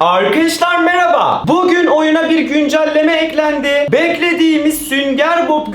Arkadaşlar merhaba. Bugün oyuna bir güncelleme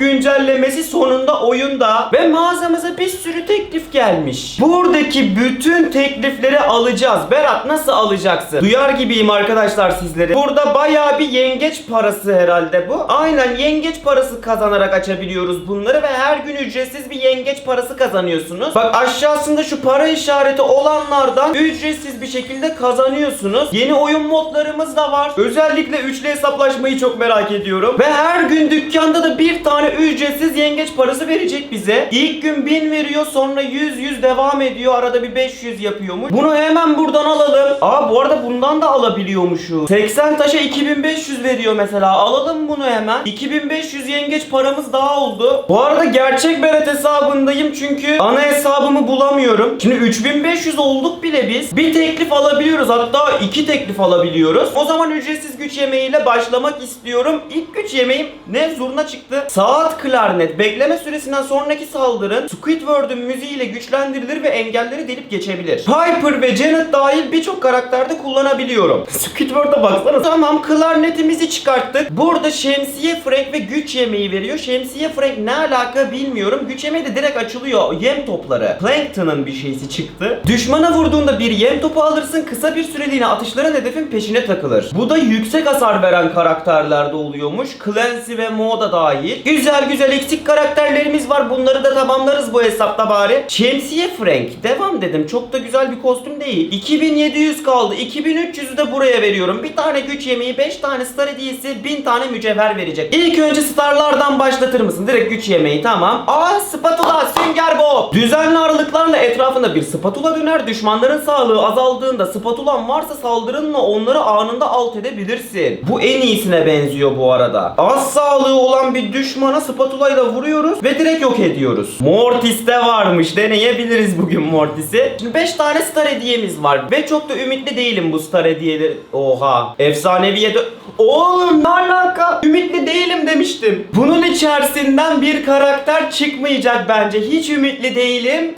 güncellemesi sonunda oyunda ve mağazamıza bir sürü teklif gelmiş. Buradaki bütün teklifleri alacağız. Berat nasıl alacaksın? Duyar gibiyim arkadaşlar sizleri. Burada bayağı bir yengeç parası herhalde bu. Aynen yengeç parası kazanarak açabiliyoruz bunları ve her gün ücretsiz bir yengeç parası kazanıyorsunuz. Bak aşağısında şu para işareti olanlardan ücretsiz bir şekilde kazanıyorsunuz. Yeni oyun modlarımız da var. Özellikle üçlü hesaplaşmayı çok merak ediyorum. Ve her gün dükkanda da bir tane ücretsiz yengeç parası verecek bize. İlk gün 1000 veriyor sonra 100 100 devam ediyor. Arada bir 500 yapıyormuş. Bunu hemen buradan alalım. Aa bu arada bundan da alabiliyormuşuz. 80 taşa 2500 veriyor mesela. Alalım bunu hemen. 2500 yengeç paramız daha oldu. Bu arada gerçek Berat hesabındayım çünkü ana hesabımı bulamıyorum. Şimdi 3500 olduk bile biz. Bir teklif alabiliyoruz. Hatta iki teklif alabiliyoruz. O zaman ücretsiz güç yemeğiyle başlamak istiyorum. İlk güç yemeğim ne? Zurna çıktı. Saat klarnet. Bekleme süresinden sonraki saldırın Squidward'ın müziğiyle güçlendirilir ve engelleri delip geçebilir. Piper ve Janet dahil birçok karakterde kullanabiliyorum. Squidward'a baksana. Tamam klarnetimizi çıkarttık. Burada şemsiye Frank ve güç yemeği veriyor. Şemsiye Frank ne alaka bilmiyorum. Güç yemeği de direkt açılıyor. Yem topları. Plankton'ın bir şeysi çıktı. Düşmana vurduğunda bir yem topu alırsın. Kısa bir süreliğine atışların hedefin peşine takılır. Bu da yüksek hasar veren karakterlerde oluyormuş. Clancy ve Mo da dahil. Güzel güzel eksik karakterlerimiz var. Bunları da tamamlarız bu hesapta bari. Şemsiye Frank. Devam dedim. Çok da güzel bir kostüm değil. 2700 kaldı. 2300'ü de buraya veriyorum. Bir tane güç yemeği, 5 tane star hediyesi, 1000 tane mücevher verecek. İlk önce starlardan başlatır mısın? Direkt güç yemeği tamam. Aa spatula, sünger bob. Düzenli aralıklarla etrafında bir spatula döner. Düşmanların sağlığı azaldığında spatulan varsa saldırınla onları anında alt edebilirsin. Bu en iyisine benziyor bu arada. Az sağlığı olan bir düşmana spatulayla vuruyoruz ve direkt yok ediyoruz. Mortis'te varmış. Deneyebiliriz bugün Mortis'i. Şimdi 5 tane star hediyemiz var ve çok da ümitli değilim bu star hediyeleri. Oha. Efsaneviye dö- Oğlum ne alaka? Ümitli değilim demiştim. Bunun içerisinden bir karakter çıkmayacak bence. Hiç ümitli değilim.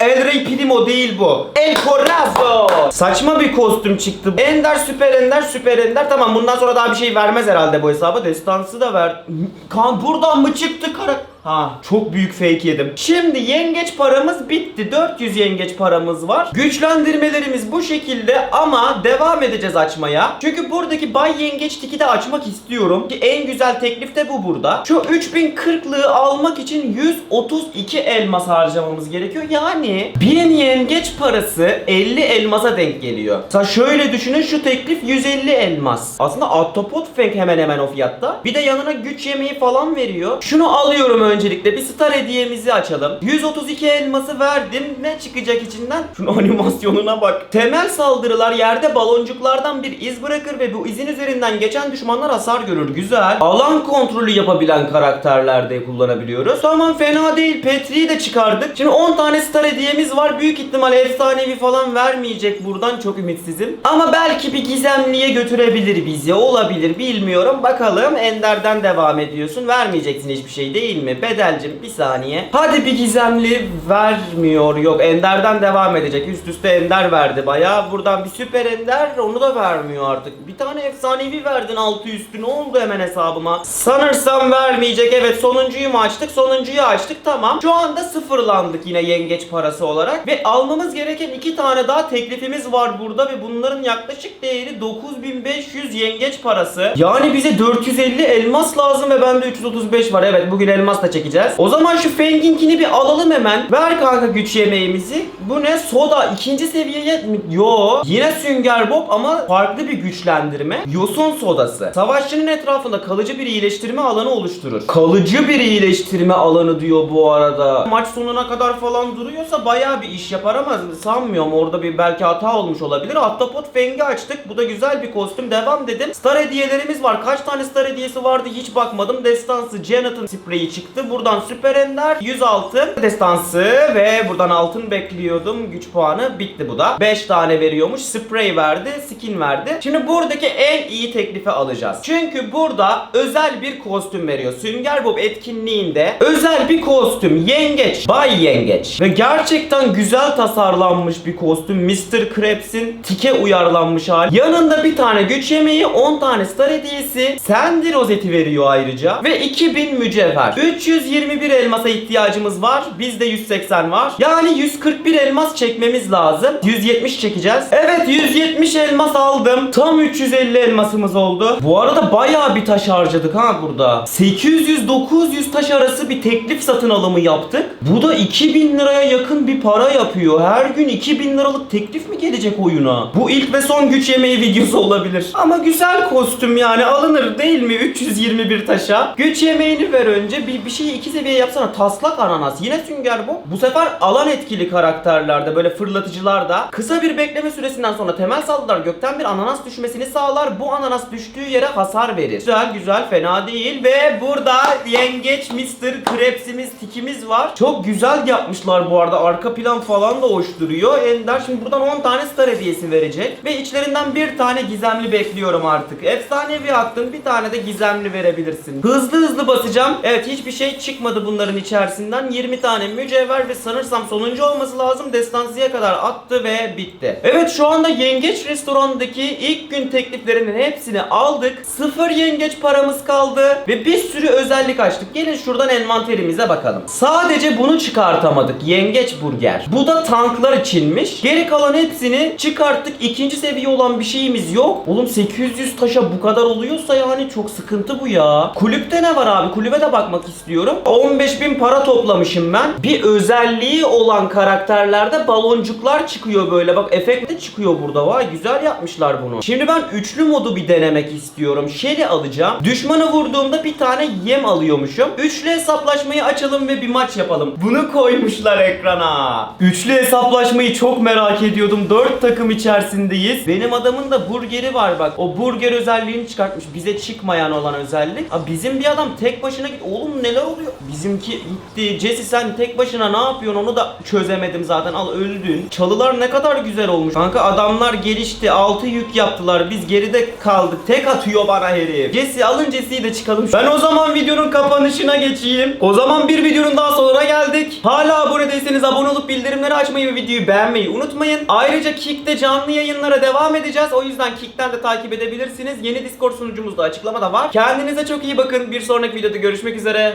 El Rey Primo değil bu. El Corazzo. Saçma bir kostüm çıktı. Ender süper ender süper ender. Tamam bundan sonra daha bir şey vermez herhalde bu hesaba. Destansı da ver. Kan buradan mı çıktı kara? Ha çok büyük fake yedim. Şimdi yengeç paramız bitti. 400 yengeç paramız var. Güçlendirmelerimiz bu şekilde ama devam edeceğiz açmaya. Çünkü buradaki Bay Yengeç tiki de açmak istiyorum. Ki en güzel teklif de bu burada. Şu 3040'lığı almak için 132 elmas harcamamız gerekiyor. Yani 1000 yengeç parası 50 elmasa denk geliyor. Mesela şöyle düşünün şu teklif 150 elmas. Aslında Autopot Fang hemen hemen o fiyatta. Bir de yanına güç yemeği falan veriyor. Şunu alıyorum öncelikle. Bir star hediyemizi açalım. 132 elması verdim. Ne çıkacak içinden? Şunun animasyonuna bak. Temel saldırılar yerde baloncuklardan bir iz bırakır ve bu izin üzerinden geçen düşmanlar hasar görür. Güzel. Alan kontrolü yapabilen karakterlerde kullanabiliyoruz. Tamam fena değil. Petri'yi de çıkardık. Şimdi 10 tane star hediyemiz var. Büyük ihtimal efsanevi falan vermeyecek buradan. Çok ümitsizim. Ama belki bir gizemliye götürebilir bizi. Olabilir bilmiyorum. Bakalım Ender'den devam ediyorsun. Vermeyeceksin hiçbir şey değil mi? Bedelcim bir saniye. Hadi bir gizemli vermiyor. Yok Ender'den devam edecek. Üst üste Ender verdi bayağı. Buradan bir süper Ender onu da vermiyor artık. Bir tane efsanevi verdin altı üstü. Ne oldu hemen hesabıma? Sanırsam vermeyecek. Evet sonuncuyu mu açtık? Sonuncuyu açtık. Tamam. Şu anda sıfırlandık yine yengeç parası olarak. Ve almamız gereken iki tane daha teklifimiz var burada ve bunların yaklaşık değeri 9500 yengeç parası. Yani bize 450 elmas lazım ve bende 335 var. Evet bugün elmas da çekeceğiz. O zaman şu Feng'inkini bir alalım hemen. Ver kanka güç yemeğimizi. Bu ne? Soda. ikinci seviyeye? Yo. Yine Sünger Bob ama farklı bir güçlendirme. Yosun sodası. Savaşçının etrafında kalıcı bir iyileştirme alanı oluşturur. Kalıcı bir iyileştirme alanı diyor bu arada. Maç sonuna kadar falan duruyorsa bayağı bir iş yapar ama sanmıyorum. Orada bir belki hata olmuş olabilir. Ahtapot Feng'i açtık. Bu da güzel bir kostüm. Devam dedim. Star hediyelerimiz var. Kaç tane star hediyesi vardı hiç bakmadım. Destansı Janet'ın spreyi çıktı. Çıktı. Buradan süper ender 100 altın destansı ve buradan altın bekliyordum. Güç puanı bitti bu da. 5 tane veriyormuş. Sprey verdi, skin verdi. Şimdi buradaki en iyi teklifi alacağız. Çünkü burada özel bir kostüm veriyor. Sünger Bob etkinliğinde özel bir kostüm. Yengeç. Bay Yengeç. Ve gerçekten güzel tasarlanmış bir kostüm. Mr. Krabs'in tike uyarlanmış hali. Yanında bir tane güç yemeği, 10 tane star hediyesi, Sandy rozeti veriyor ayrıca ve 2000 mücevher. 321 elmasa ihtiyacımız var. Bizde 180 var. Yani 141 elmas çekmemiz lazım. 170 çekeceğiz. Evet 170 elmas aldım. Tam 350 elmasımız oldu. Bu arada bayağı bir taş harcadık ha burada. 800-900 taş arası bir teklif satın alımı yaptık. Bu da 2000 liraya yakın bir para yapıyor. Her gün 2000 liralık teklif mi gelecek oyuna? Bu ilk ve son güç yemeği videosu olabilir. Ama güzel kostüm yani alınır değil mi? 321 taşa. Güç yemeğini ver önce. Bir, bir şeyi iki seviye yapsana. Taslak ananas. Yine sünger bu. Bu sefer alan etkili karakterlerde böyle fırlatıcılarda kısa bir bekleme süresinden sonra temel saldırılar gökten bir ananas düşmesini sağlar. Bu ananas düştüğü yere hasar verir. Güzel güzel fena değil ve burada yengeç Mr. Krabs'imiz tikimiz var. Çok güzel yapmışlar bu arada. Arka plan falan da hoş duruyor. Ender şimdi buradan 10 tane star hediyesi verecek ve içlerinden bir tane gizemli bekliyorum artık. Efsanevi attın bir tane de gizemli verebilirsin. Hızlı hızlı basacağım. Evet hiçbir şey çıkmadı bunların içerisinden. 20 tane mücevher ve sanırsam sonuncu olması lazım. Destansıya kadar attı ve bitti. Evet şu anda yengeç restorandaki ilk gün tekliflerinin hepsini aldık. Sıfır yengeç paramız kaldı ve bir sürü özellik açtık. Gelin şuradan envanterimize bakalım. Sadece bunu çıkartamadık. Yengeç burger. Bu da tanklar içinmiş. Geri kalan hepsini çıkarttık. İkinci seviye olan bir şeyimiz yok. Oğlum 800 taşa bu kadar oluyorsa yani çok sıkıntı bu ya. Kulüpte ne var abi? Kulübe de bakmak istiyorum. 15 bin para toplamışım ben. Bir özelliği olan karakterlerde baloncuklar çıkıyor böyle. Bak efekt de çıkıyor burada. Vay güzel yapmışlar bunu. Şimdi ben üçlü modu bir denemek istiyorum. Shelly alacağım. Düşmanı vurduğumda bir tane yem alıyormuşum. Üçlü hesaplaşmayı açalım ve bir maç yapalım. Bunu koymuşlar ekrana. Üçlü hesaplaşmayı çok merak ediyordum. Dört takım içerisindeyiz. Benim adamın da burgeri var bak. O burger özelliğini çıkartmış. Bize çıkmayan olan özellik. Abi bizim bir adam tek başına git. Oğlum neler oluyor? Bizimki gitti. Jesse sen tek başına ne yapıyorsun onu da çözemedim zaten. Al öldün. Çalılar ne kadar güzel olmuş. Kanka adamlar gelişti. Altı yük yaptılar. Biz geride kaldık. Tek atıyor bana herif. Jesse alın Jesse'yi de çıkalım. Ben o zaman videonun kapanışına geçeyim. O zaman bir videonun daha sonuna geldik. Hala abone değilseniz abone olup bildirimleri açmayı ve videoyu beğenmeyi unutmayın. Ayrıca Kick'te canlı yayınlara devam edeceğiz. O yüzden Kick'ten de takip edebilirsiniz. Yeni Discord sunucumuz da açıklamada var. Kendinize çok iyi bakın. Bir sonraki videoda görüşmek üzere.